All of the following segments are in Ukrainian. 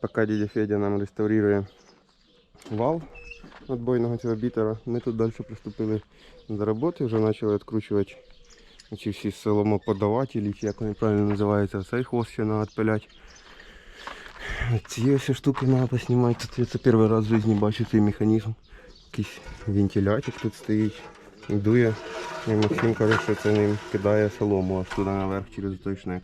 Поки дядя Федя нам реставрує вал отбойного цього бітера, ми тут далі приступили до роботи, вже почали відкручувати ці всі соломоподавателі, як вони правильно називаються, цей хвост ще треба відпиляти. Ці всі штуки треба поснімати. Тут я це перший раз в житті бачу цей механізм. Якийсь вентилятик тут стоїть, дує. І Максим каже, що це ним кидає солому аж туди наверх через той шнек.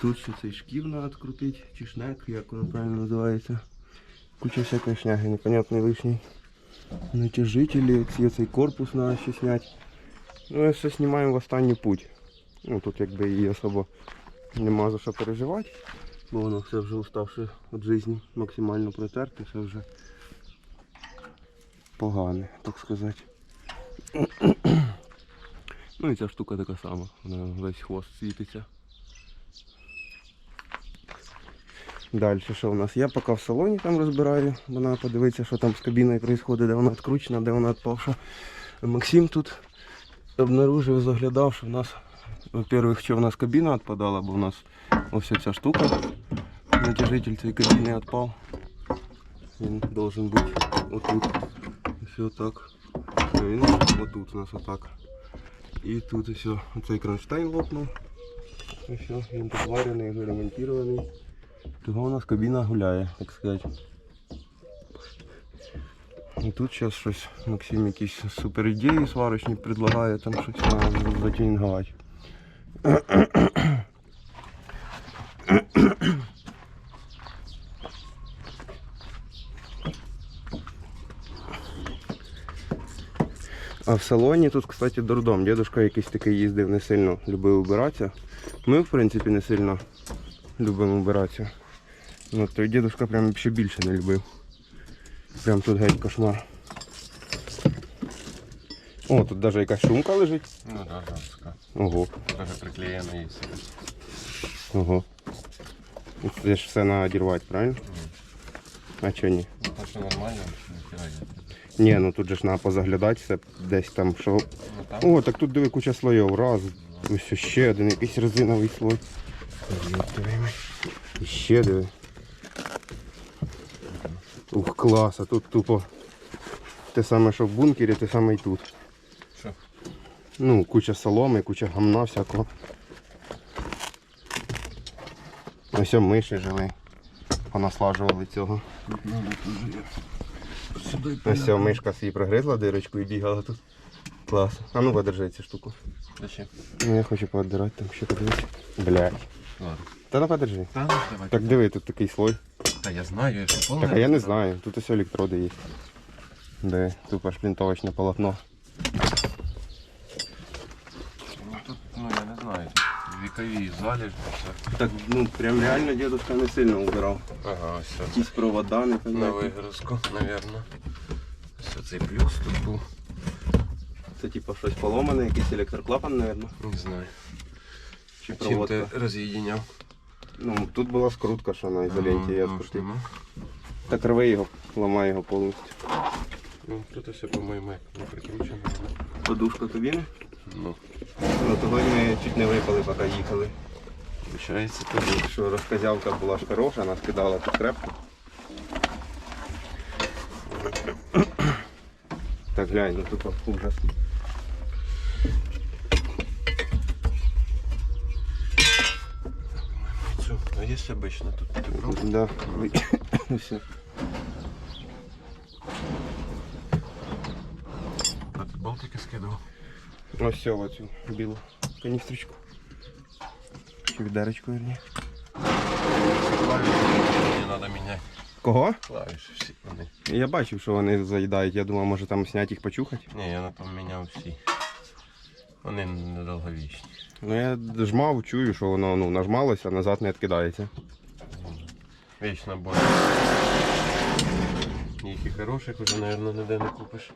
Тут ще цей шків треба відкрутити, чи шнек, як воно правильно називається. Куча всякої шняги, непонятний лишній. Натяжителі, цей корпус треба ще зняти. Ну, я все знімаємо в останній путь. Ну тут якби її особо нема за що переживати, бо воно все вже уставши від життя, максимально протерте, все вже погане, так сказати. Ну і ця штука така сама, вона весь хвост світиться. Далі що у нас? Я поки в салоні там розбираю, бо треба подивитися, що там з кабіною відбувається, де вона відкручена, де вона відпавша. Максим тут обнаружив, заглядав, що в нас, во-первых, що в нас кабіна відпадала, бо в нас ось ця штука. Натяжитель цієї кабіни відпав. Він должен бути отут. Все так. А Він отут у нас отак. І тут все. Оцей кронштейн лопнув. І все, він тут варений, вже ремонтований. Того у нас кабіна гуляє, так сказати. І тут зараз щось Максим якісь супер ідеї сварочні предлагає, там щось затюнінгувати. А в салоні тут, кстати, дурдом. Дедушка якийсь такий їздив, не сильно любив убиратися. Ми, в принципі, не сильно любимо убиратися. Ну, той дедушка прям ще більше не любив. Прям тут геть кошмар. О, тут навіть якась шумка лежить. Ну да, жорстко. Ого, Даже приклеєно є. ого. Це ж все треба одірвати, правильно? А чого ні? Ну то що нормально, є. Ні, ну тут же ж треба позаглядати все десь там, що. Ну там О, так тут диви куча слоїв. Раз. Ось ще один якийсь резиновий слой. І ще диви. Ух, клас, а тут тупо те саме, що в бункері, те саме і тут. Що? Ну, куча соломи, куча гамна всякого. Ось миші жили. Понаслажували цього. Ось мишка свій прогризла дирочку і бігала тут. Клас. А ну подержи цю штуку. Зачем? Ну я хочу поотдирати там ще подивись. Блядь. Ладно. Та ну подержи. Та ну давай. Так диви, тут такий слой. Та я знаю, я ж повний. Так а я не знаю. Тут ось електроди є. Де тупо шплінтовочне полотно. Ну тут, ну я не знаю. Тут вікові залежі, все. Так, ну прям реально дедушка не сильно убирав. Ага, все. Якісь провода, не На вигрузку, напевно. Все цей плюс тут був. Це типу щось поломане, якийсь електроклапан, напевно. Не знаю. Чи Чим проводка. ти роз'єдиняв? Ну, тут була скрутка, що на ізоленті я нема. Так рви його, ламай його повністю. Ну, тут все, по-моєму, як не прикручено. Подушка кабіни. Ну, Ну того ми чуть не випали, поки їхали. виходить, тут. Що розказявка була ж хороша, нас кидала тут крепко. Так глянь, ну тут ужас. Все. А є обично тут тепло? Да. Все. А болтики скидував. Ось все, оцю білу каністрочку. Чи відерочку, верні. Клавіші мені треба міняти. Кого? Клавіші всі вони. Я бачив, що вони заїдають. Я думав, може там зняти їх почухати. Ні, я на поміняв всі. Вони недовговічні. Ну я жмав, чую, що воно ну, нажмалося, а назад не відкидається. Вічно боль. Їх і хороших уже, мабуть, ніде не купиш.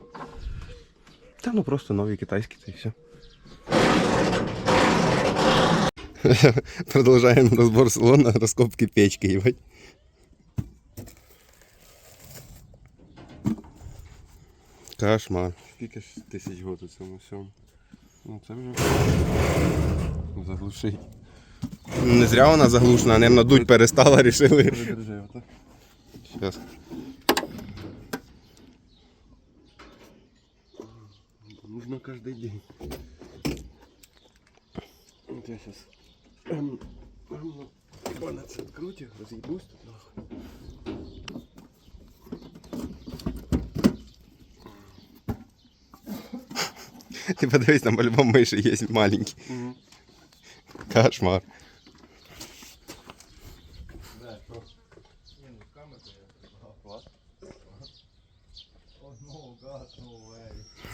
Та ну просто нові китайські, це і все. Продовжуємо розбор салона, розкопки печки, їбать. Кошмар. Скільки ж тисяч років у цьому всьому? Ну це вже заглушить. Не зря вона заглушена, наверное, дуть перестала, рішили. Отак. Нужно каждый день. Вот я сейчас банец открутил, разъебусь тут нахуй. Ти подивись, там по-любому миші є маленькі. Кошмар.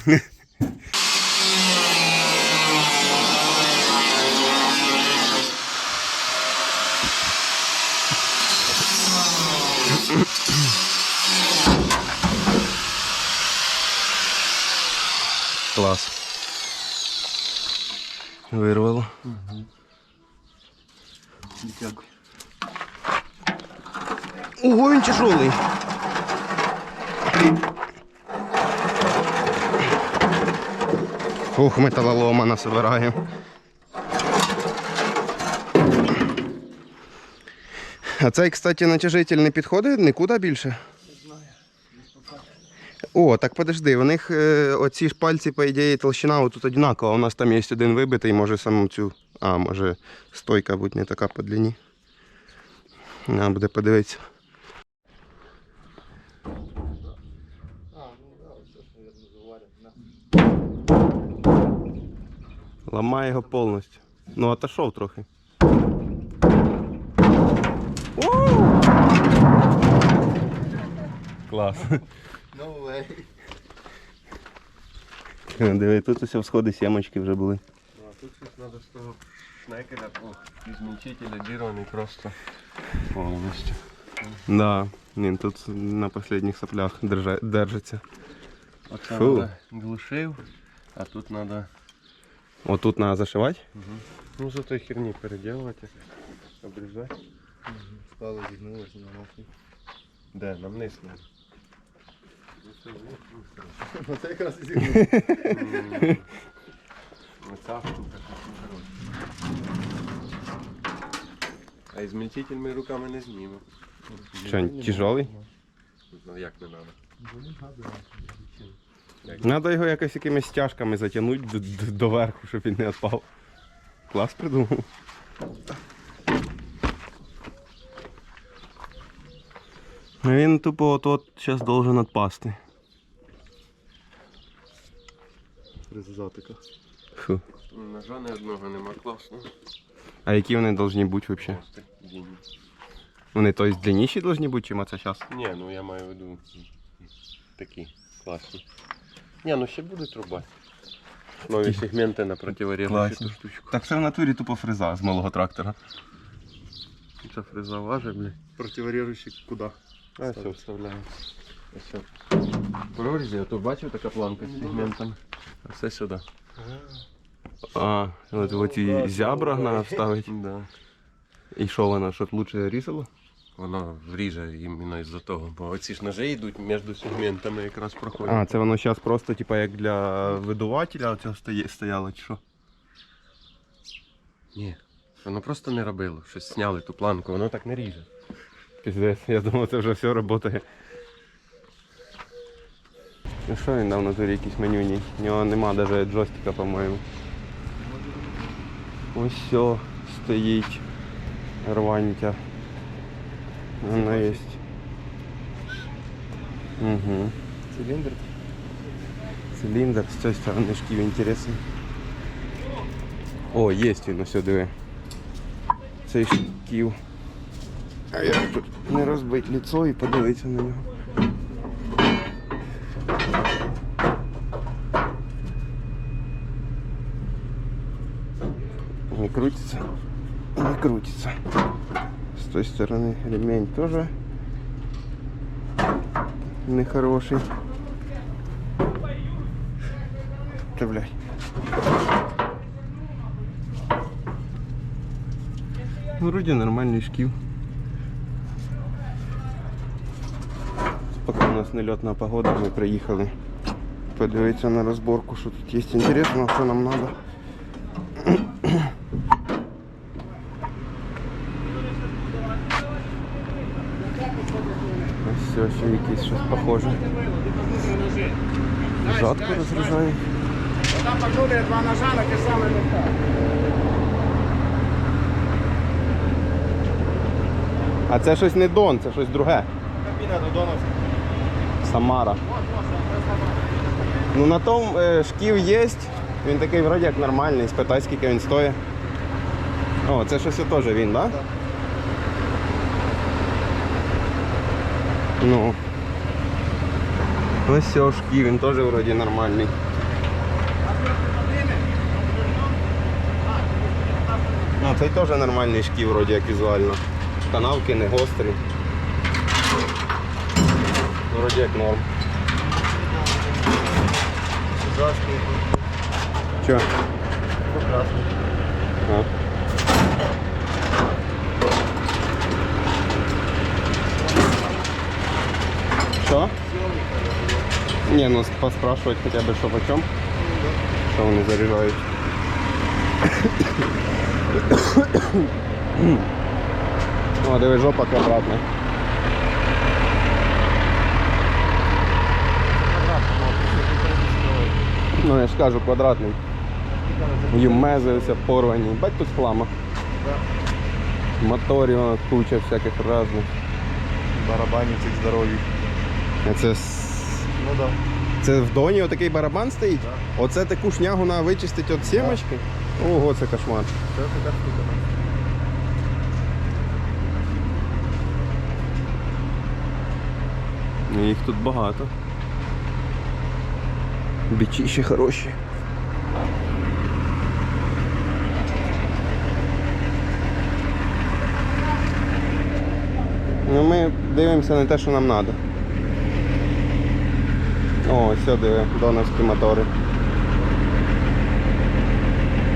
Ух, металолома насобираємо. А цей, кстати, натяжитель не підходить нікуди більше? О, так подожди, у них е, оці ж пальці, по ідеї, толщина тут одинакова. У нас там є один вибитий, може саму цю. А, може стойка будь не така по длині. Треба буде подивитися. Ламай його повністю. Ну, отошов трохи. Клас. No way. Диви, тут усе всходи сімочки вже були. Ну, а тут щось треба з того шнекеля, о, ізмельчителя дірваний просто повністю. Да, він тут на останніх соплях держа, держиться. Оце Фу. треба глушив, а тут треба Отут треба зашивати. ну, за той херні переділувати, обрізати. Спало зігнулося на нахуй. Де? Нам низ не. Ну це якраз і зігнулося. Оця штука. А ізмельчитель ми руками не знімемо. Що, він тяжелий? Ну як не треба. Треба його якось якимись стяжками затягнути до, до, доверху, щоб він не відпав. Клас придумав. Ну, Він тупо от-от зараз должен відпасти. Резатика. Фу. Ножа не одного нема, класно. А які вони повинні бути взагалі? Вони тобто длинніші повинні бути, чим це зараз? Ні, ну я маю в виду такі класні. Ні, ну ще будуть рубати. Нові сегменти на штучку. Так це в натурі тупо фреза з малого трактора. Це фреза важить, блядь. Противорежущий куди? А все вставляємо. Ось. В прорізі, а то бачив така планка з сегментами. А все сюди. А, от, от і зябра треба вставити. Да. І що вона, щоб лучше різало? Воно вріже іменно із-за того, бо оці ж ножи йдуть між сегментами якраз проходять. А, це воно зараз просто типа як для видувателя цього стояло, чи що? Ні. Воно просто не робило. Щось зняли ту планку, воно так не ріже. Піздець, я думав, це вже все працює. Ну що він дав на турі якийсь менюній? У нього нема навіть джойстика, по-моєму. Ось все стоїть. Рвантя. Воно є. Угу. Циліндр. Циліндр з цієї сторони шків інтересний. О, є він, ось диви. Цей шків. А як тут не розбить лицо і подивитися на нього. Не крутится. Не крутится. Той стороны ремень тоже нехороший. Та блядь. Вроде нормальный шкив. Поки у нас нельотна погода, ми приїхали подивитися на розборку, що тут є інтересного, що нам треба. все, ще якийсь щось похоже. Жатку розгружають. Там пакує два ножа на те саме літа. А це щось не Дон, це щось друге. Кабіна Додоновська. Самара. Ну на тому е, шків є. Він такий вроді як нормальний, спитай, скільки він стоїть. О, це щось теж він, так? Да? Ну. Ось шків, він теж вроді нормальний. Ну, цей теж нормальний шків, вроді як візуально. Канавки не гострі. Вроді як норм. Чо? Покрасний. А. Що? Не, ну поспрашивать хотя бы, что почем. Что вони заряжають. О, диви, жопа квадратна. Ну, я ж кажу, квадратний. Юмези все порвані. Бать тут хлама. Моторів воно куча всяких разних. Барабанів цих здорові. А це, с- Ну да. це в доні отакий барабан стоїть? Оце таку шнягу на вичистити від сімочки? Ого, це кошмар. Це така штука. Ну, Їх тут багато. Бичі ще хороші. Ну ми дивимося на те, що нам треба. О, сюди доновські мотори.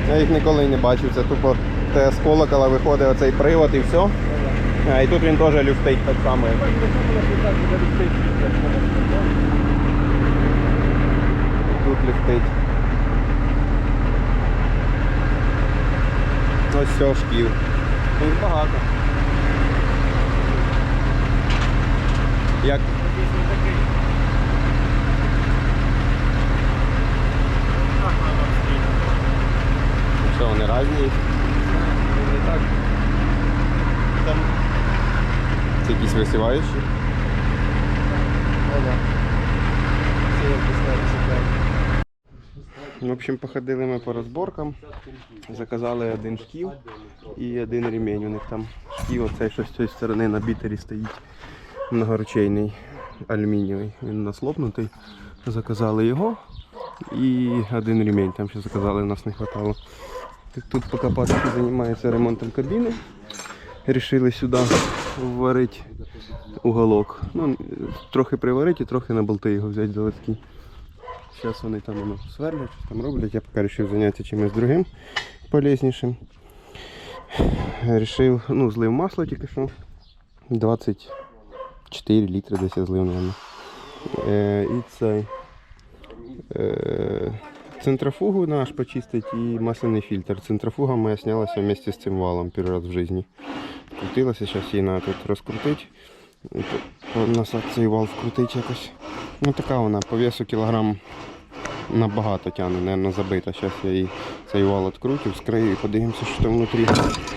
Я їх ніколи не бачив, це тупо те з колокола виходить оцей привод і все. А, і тут він теж люфтить так само. Тут ліфтить. Ось все шків. Їх багато. Як? Що, вони різні? Не так. Там. Це якісь висіваючі? О, да. Це як В общем, походили ми по розборкам. Заказали один шків і один ремінь. У них там шків, оцей що з цієї сторони на бітері стоїть многоручейний алюмінієвий. Він у нас лопнутий. Заказали його і один ремінь. Там ще заказали, у нас не вистачало. Тут поки пацки займаються ремонтом кабіни. Рішили сюди вварити уголок. Ну, трохи приварити і трохи на болти його взяти заводський. Зараз вони там воно сверлять, щось там роблять. Я поки вирішив зайнятися чимось другим полезнішим. Рішив, ну, злив масло тільки що. 24 літри десь я злив, мабуть. Е, цей. Е, центрофугу наш почистить і масляний фільтр. Центрофуга моя снялася вместе з цим валом перший раз в житті. Крутилася, зараз її треба тут по- Назад цей вал вкрутити якось. Ну така вона по весу кілограм набагато тягне, наверное, забита. Зараз я її цей вал відкрутю, вскрию і подивимося, що там внутрі.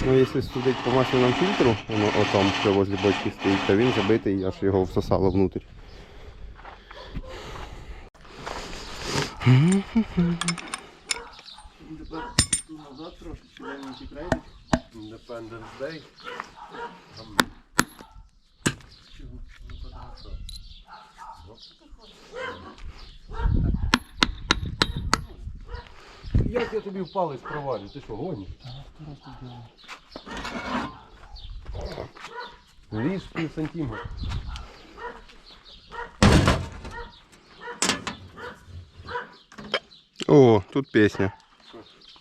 Ну, якщо судити по масляному фільтру, воно отам, що возле бочки стоїть, то він забитий, аж його всосало внутрь. Independence Day. Як я тобі в палець провалю? Ти що, гониш? Ліж пів сантиметра. О, тут пісня.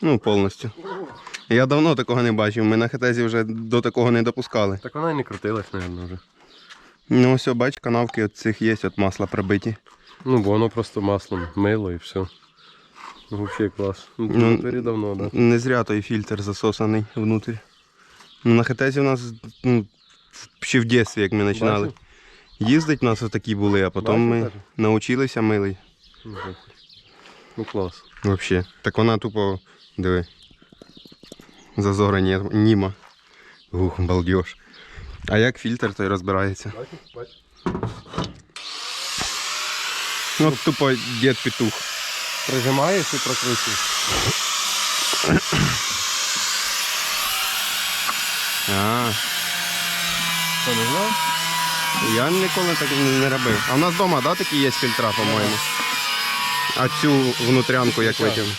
Ну, повністю. Я давно такого не бачив. Ми на хетезі вже до такого не допускали. Так вона і не крутилась, мабуть, вже. Ну, ось, бач, канавки от цих є, от масла пробиті. Ну, бо воно просто маслом мило і все. Взагалі клас. Ну, Ну, давно, да. Не зря той фільтр засосаний внутрі. Ну, на хетезі у нас ну, ще в дитинстві, як ми починали. Їздить, у нас такі були, а потім Бачу, ми навчилися милий. Ну клас. Вообще. Так вона тупо, диви. Зазора ні, німа. Ух, балдеж. А як фільтр той розбирається? Бачиш, бачиш. Ну, тупо дід петух. Прижимаєш і прокручуєш. А, Що не знав? я ніколи так не не робив. А в нас вдома, да, такі є фільтра, по-моєму? А цю внутрянку як витягнув?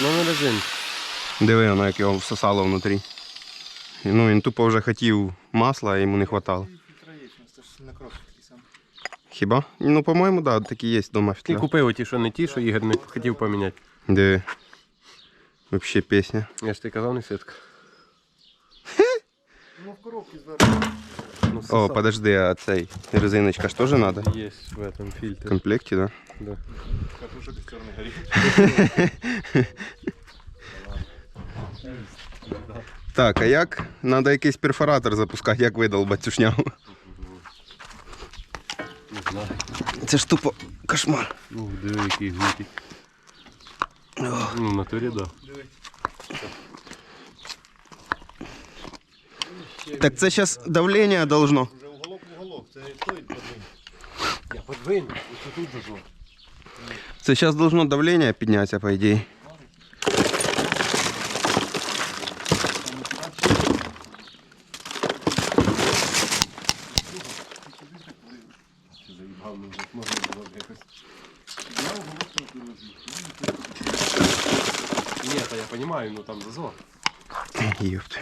Ну не резинка. Диви, воно як його всосало внутрі. Ну, він тупо вже хотів масла, а йому не вистачало. На. Хіба? Ну, по-моєму, так, да, такі є вдома Ти купив оті, що не ті, що Ігор не хотів поміняти. Диви. Вообще пісня. Я ж ти казав, не сітка. Ну, в коробці зверху. Ну, О, подожди, а цей резиночка ж теж треба? Є в этом В фільтрі. комплекті, да? Да. Картушок із чорний горіх. Так, а як? Треба якийсь перфоратор запускати, як видолбати цю шнягу. Не знаю. Це ж тупо кошмар. Ну, диви, який гвітик. Ну, в натурі, да. Так це зараз давлення должно. Вже уголок в уголок, це той подвинь. Я подвинь, ось тут зажу. Це зараз должно давлення піднятися, по ідеї. Заїбав, ну вже можна було б якось. Ні, та я розумію, ну там зазор. Ёпта.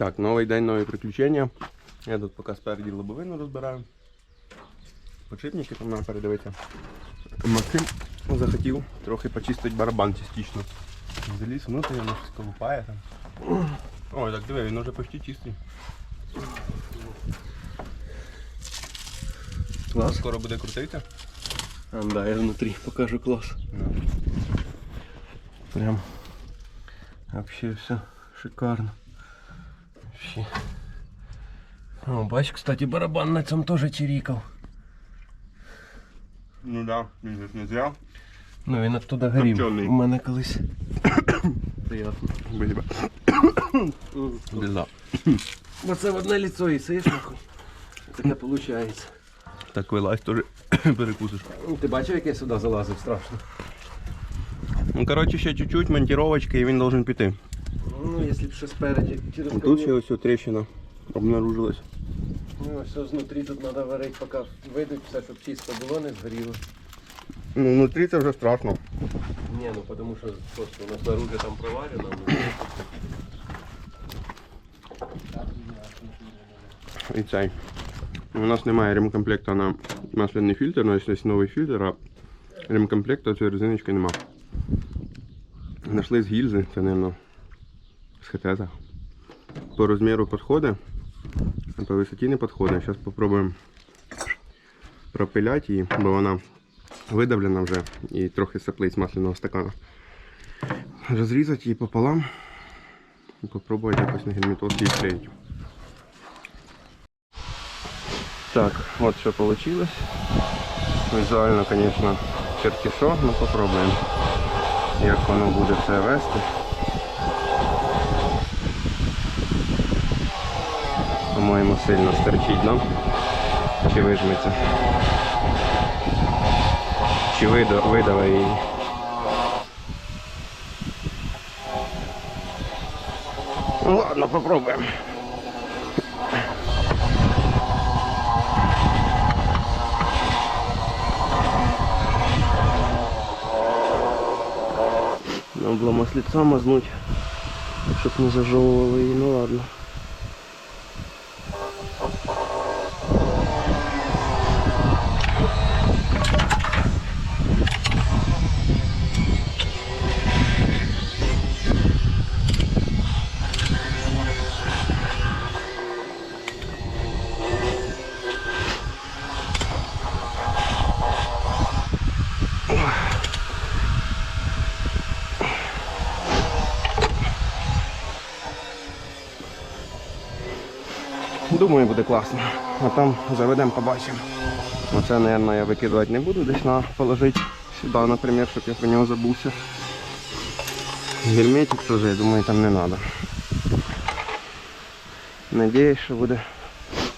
Так, новий день, нові приключення. Я тут поки спереді лобовину розбираю. Почипники там треба передивитися. Максим захотів трохи почистити барабан частично. Заліз внутрі, воно щось колупає там. Ой, так диви, він вже почти чистий. Клас. Скоро буде крутитися. А, да, я внутрі покажу клас. Прям вообще все шикарно. Вообще. О, бач, кстати, барабан на цьому теж чирікав. Ну да, він же ж не зря. Ну він оттуда горів. Копчений. У мене колись. Приятно. Бо це в одне лицо і сиш нахуй. Таке виходить. Так вилазь теж перекусиш. Ти бачив, як я сюди залазив страшно? Ну, коротше, ще чуть-чуть монтировочки і він должен піти. Ну, якщо б ще спереді через Тут ще ось тріщина обнаружилась. Ну, все знутрі тут треба варити, поки вийдуть все, щоб чисто було, не згоріло. Ну, внутрі це вже страшно. Ні, ну тому що просто у нас снаружи там проварено. ну, І цей. У нас немає ремкомплекту на масляний фільтр, але є новий фільтр, а ремкомплекту цієї резиночки нема. Знайшли з гільзи, це, мабуть, з. По розміру підходить, а по висоті не підходить. Зараз спробуємо пропиляти її, бо вона видавлена вже і трохи саплить з масляного стакана. Розрізати її пополам і спробувати якось на гельмітоз її клеїти. Так, вот что получилось. Визуально, конечно, черти що, но попробуємо, як воно буде все вести. По-моєму, сильно стерчить, да? Чи вижметься? Чи вида- видаве її? Ну ладно, попробуємо. Надо было маслица мазнуть, чтоб не зажевывало и ну ладно. Класно. А там заведемо, побачимо. Оце, мабуть, я викидувати не буду, десь на положити сюди, наприклад, щоб я про нього забувся. Гельметик теж, я думаю, там не треба. Надіюсь, що буде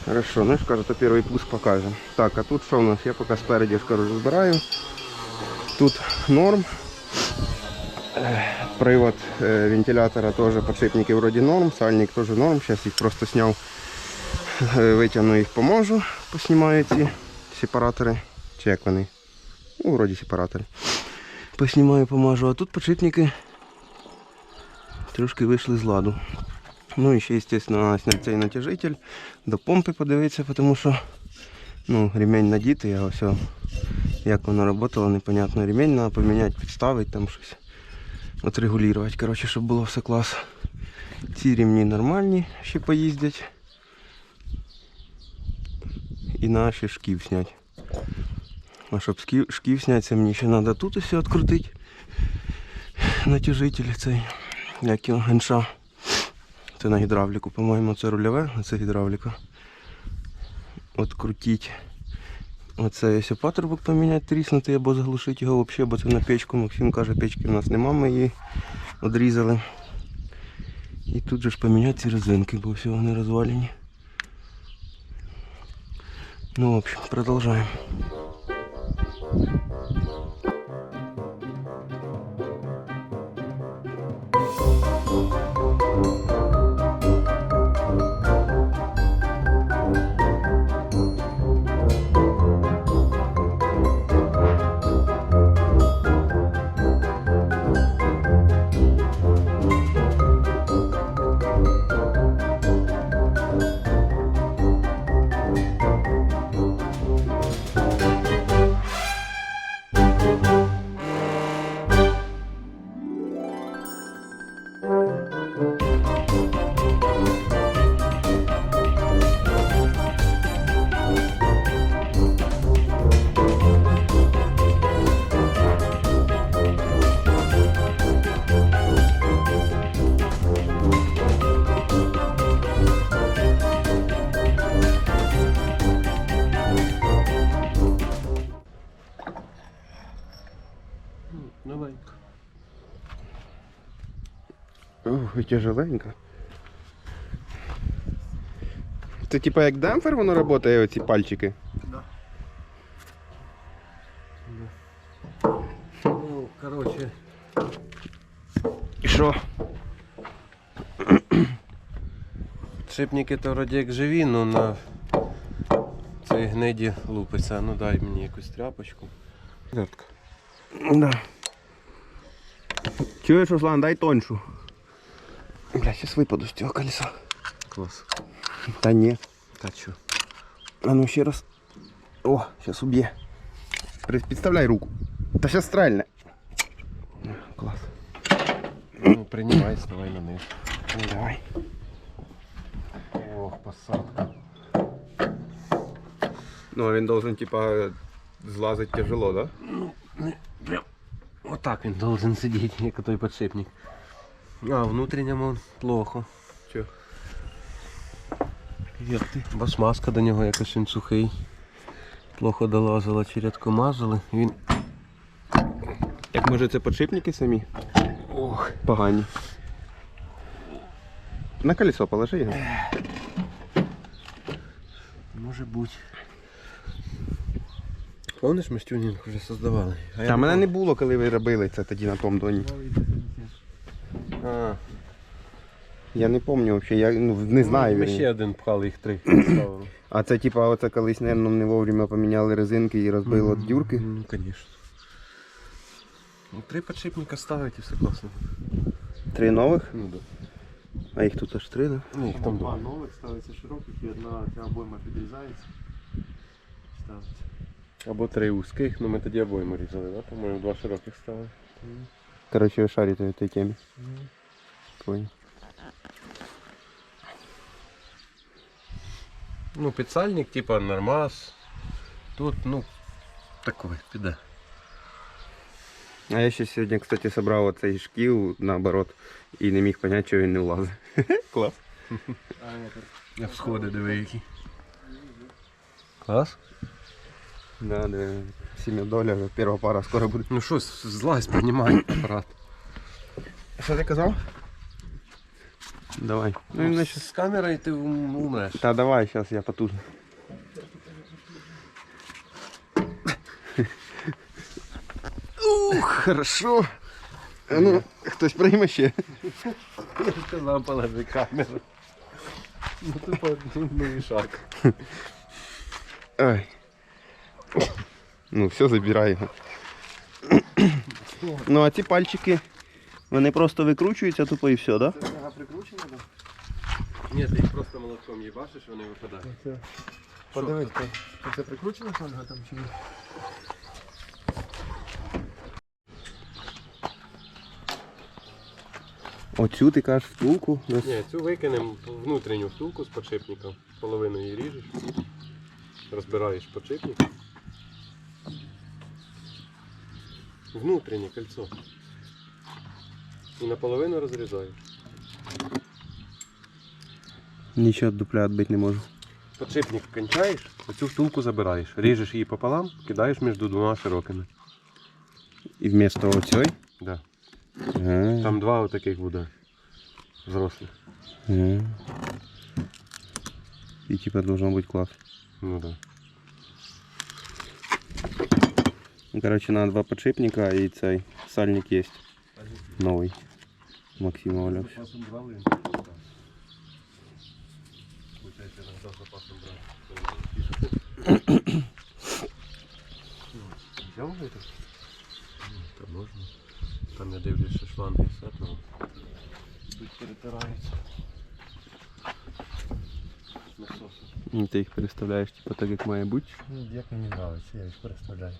хорошо. Ну, я ж кажу, то перший пуск покажемо. Так, а тут що у нас? Я поки спереді скажу, розбираю. Тут норм. Е, Привод е, вентилятора теж подшипники вроді норм, сальник теж норм. Зараз їх просто зняв, витягну їх поможу, поснімаю ці сепаратори. Чи як вони? Ну, вроді сепаратори. Поснімаю, помажу. А тут подшипники трошки вийшли з ладу. Ну і ще, звісно, зняти цей натяжитель, до помпи подивитися, тому що ну, ремень надітий, а ось як воно працювало, непонятно. Ремень треба поміняти, підставити там щось. От регулювати, коротше, щоб було все клас. Ці ремні нормальні, ще поїздять. І наші шків зняти. А щоб шків, шків це мені ще треба тут усе відкрутити. Натяжитель цей, як його генша. Це на гідравліку, по-моєму, це рульове, а це гідравліка. От крутіть. Оце якщо патрубок поміняти, тріснути або заглушити його взагалі, бо це на печку. Максим каже, печки в нас нема, ми її одрізали. І тут же ж поміняти ці резинки, бо всі вони розвалені. Ну, в общем, продовжуємо. Тяжеленько. Це типа як демпфер воно працює, оці пальчики? Ну, коротше, І що? Шипники то вроді як живі, але на цій гниді лупиться. Ну дай мені якусь тряпочку. Да. Чуєш, Руслан, дай тоншу. Бля, сейчас випаду з цього колеса. Клас. Та ні. Та чо? А ну ще раз. О, сейчас уб'є. При- Підставляй руку. Та сейчас стрельне. Клас. Ну, приймай, ставай на них. Ну, давай. Ох, посадка. Ну, він должен, типа, злазить тяжело, да? Прям отак він должен сидіти, як той подшипник. А внутрішньому плохо. Чо? Як ти? Бо смазка до нього якось він сухий. Плохо долазила, чи рідко мазали. Він. Як може це подшипники самі? Ох. Погані. На колесо положи його. Може бути. Помниш, ми стюнінг вже создавали? А Та мене не було, коли ви робили це тоді на тому доні. А, Я не пам'ятаю взагалі, я ну, не знаю. Ми ще один пхали, їх три ставили. А це типа оце колись, наверное, не вовремя поміняли резинки і розбило дюрки. Ну, звісно. Ну, три подшипника ставить і все класно. Три нових, Ну, да. а їх тут аж три, да? Ну, їх там Два два. нових ставиться широких і одна ця обойма підрізається. Ставиться. Або три узких, ну ми тоді обоємо різали, да? По-моєму, два широких ставили. Коротше, ви шарите в тій темі. Понял. Ну, підсальник, типа нормас. Тут, ну, такой, піде. А я ще сьогодні, кстати, собрав оцей шкіл наоборот і не міг зрозуміти, що він не влазить. Клас. Я всходи диви які. Клас? Да, да. Сім'я доля, перша пара скоро буде. Ну що, злазь, піднімай апарат. Що ти казав? Давай. Ну, Ну, ну, з камерою ти ум- умреш. Та давай, зараз я потужу. Ух, хорошо. А ну, хтось прийме ще. Я сказав, положи камеру. Ну тупо, ну і шаг. Ай. Ну, все, забираємо. Ну, а ці пальчики, вони просто викручуються тупо і все, да? Ага, прикручено, да? Ні, ти їх просто молотком їбашиш, вони випадають. Подивись, це прикручена фольга там чи ні? Оцю ти кажеш втулку. Ні, цю викинемо внутрішню втулку з подшипником. Половину її ріжеш. Розбираєш подшипник. Внутрішнє кольцо. І наполовину розрізаєш. Нічого дупля відбити не можу. Подшипник кончаєш, оцю втулку забираєш. Ріжеш її пополам, кидаєш між двома широкими. І вмісто оцьої. Да. Ага. Там два отаких буде. Взрослих. Ага. І типа должно бути клас. Ну да. Ну, Короче, на два подшипника і цей сальник є. Новий. Максима валявся. Запасом брали. Получається, иногда запасом брали. Взяв би так? Та можна. Там я дивлюсь, що шланги з этого. Тут перетираються. Насосу. Ну, Ти їх переставляєш, типа так як має бути. Ну, як мені подобається, я їх переставляю.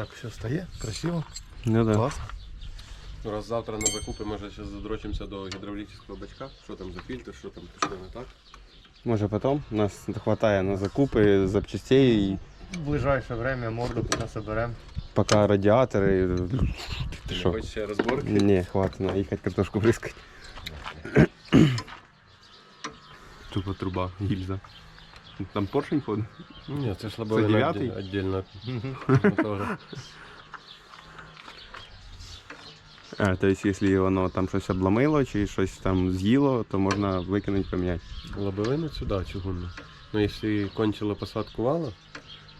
Так все стає, красиво, Ну да. класно. Раз завтра на закупи, може ще задрочимося до гідравлічного бачка. Що там за фільтр, що там пішло не так. Може потім. У нас хватає на закупи запчастей і В ближайше время морду поки соберемо. поки радіатори. Ти Ти що? хочеш ще розборки? Ні, хватить на їхати картошку бризкати. Тупо труба, гільза. Там поршень ходить. Ні, це ж лобовина дев'ятий? віддільно. А, то есть, якщо воно там щось обломило чи щось там з'їло, то можна викинути поміняти. Лобовину сюди чугунну. Ну, якщо кончила посадку вала,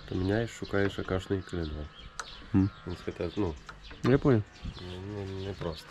то міняєш, шукаєш акашний клин. Мгм. Він сказав, ну, Я понял. не, не, не просто.